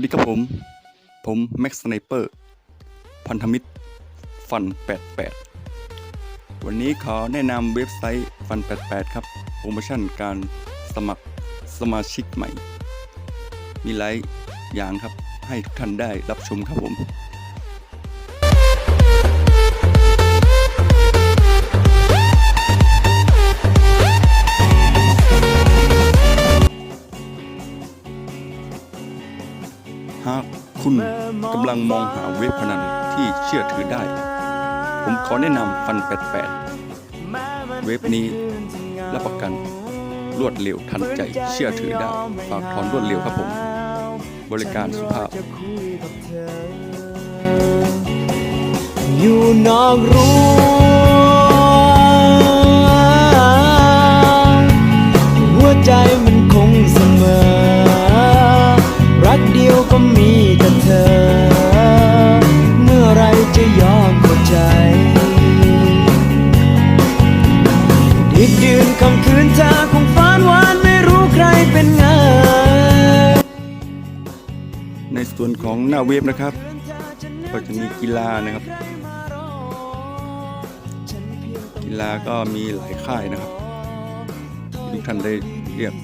วัสดีครับผม ผมแม็กซ์สไนเปอร์พันธมิตรฟัน 88 วันนี้ขอแนะนำเว็บไซต์ฟัน 88 ครับ โปรโมชั่นการสมัครสมาชิกใหม่ มีหลายอย่างครับให้ทุกท่านได้รับชมครับผม หากคุณกำลังมองหาเว็บพนันที่เชื่อถือได้ ผมขอแนะนำฟัน 88 เว็บนี้รับประกันรวดเร็วทันใจเชื่อถือได้ ฝากถอนรวดเร็วครับผม บริการสุภาพ อยู่นอกรั้ ธอคงฝันหวานไม่รู้ใครเป็นไงในส่วนของหน้าเว็บนะครับ ก็จะมีกีฬานะครับ กีฬาก็มีหลายค่ายนะครับทุกท่านได้เรียก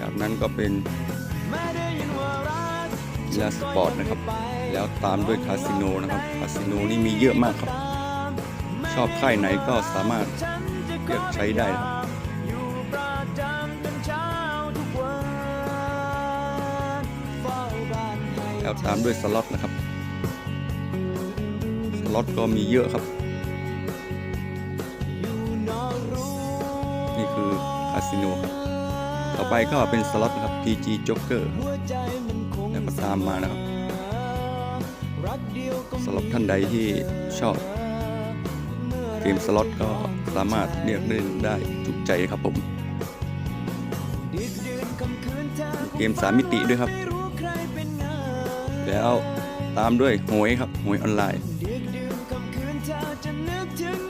จากนั้นก็เป็นกีฬาสปอร์ตนะครับ แล้วตามด้วยคาสิโนนะครับ คาสิโนนี่มีเยอะมากครับ ชอบค่ายไหนก็สามารถ เลือกใช้ได้ครับแล้วตามด้วยสล็อตนะครับ สล็อตก็มีเยอะครับ นี่คือคาสิโนครับ ต่อไปก็เป็นสล็อตนะครับ PG Joker แล้วก็ตามมานะครับสำหรับท่านใดที่ชอบ มสล็อตก็สามารถเลือกเล่นได้ถูกใจครับผม เกมสามมิติด้วยครับ แล้วตามด้วยหวยครับหวยออนไลน์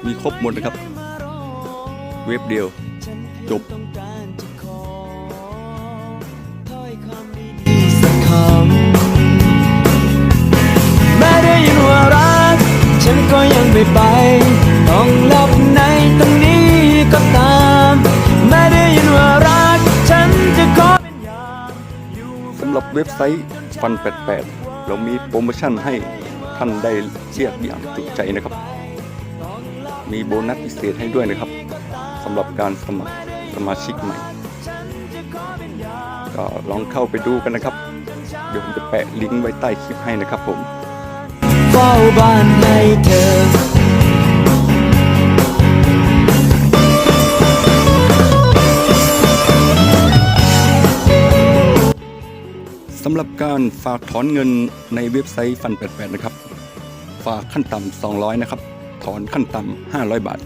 มีครบหมดนะครับ เว็บเดียวจบ เว็บไซต์ฟัน 88 เรามีโปรโมชั่นให้ท่านได้เรียกอย่างจุใจนะครับ มีโบนัสพิเศษให้ด้วยนะครับสำหรับการสมัครสมาชิกใหม่ ก็ลองเข้าไปดูกันนะครับ เดี๋ยวผมจะแปะลิงก์ไว้ใต้คลิปให้นะครับผมเฝ้าบ้านให้เธอ สำหรับการฝากถอนเงินในเว็บไซต์ฟัน 88 นะครับ ฝากขั้นต่ำ200 นะครับ ถอนขั้นต่ำ500 บาท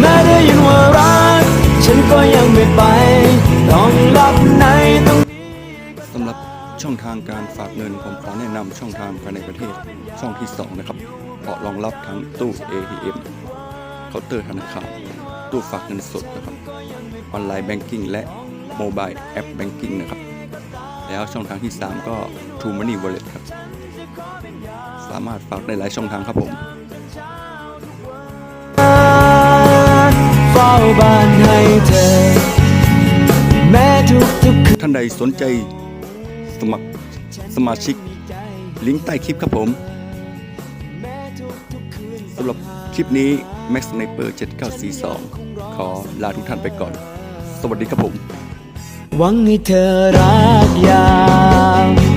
แม้ได้ยินว่ารักฉันก็ยังไม่ไป ต้องหลับในตรงนี้สำหรับช่องทางการฝากเงินผมขอแนะนำช่องทางภายในประเทศ ช่องที่ 2 นะครับเพราะรองรับทั้งตู้ ATM เคาน์เตอร์ธนาคารตู้ฝากเงินสดนะครับ ออนไลน์แบงกิ้งและโมบายแอปแบงกิ้งนะครับ แล้วช่องทางที่ 3 ก็ True Money Wallet ครับ สามารถฝากได้หลายช่องทางครับผมเฝ้าบ้านให้เธอแม้ทุกทุกท่านใดสนใจสมัครสมาชิกลิงก์ใต้คลิปครับผมสำหรับคลิปนี้ Max Sniper 7942 ขอลาทุกท่านไปก่อน วัสดีครับผมหวังให้เธอรักยาว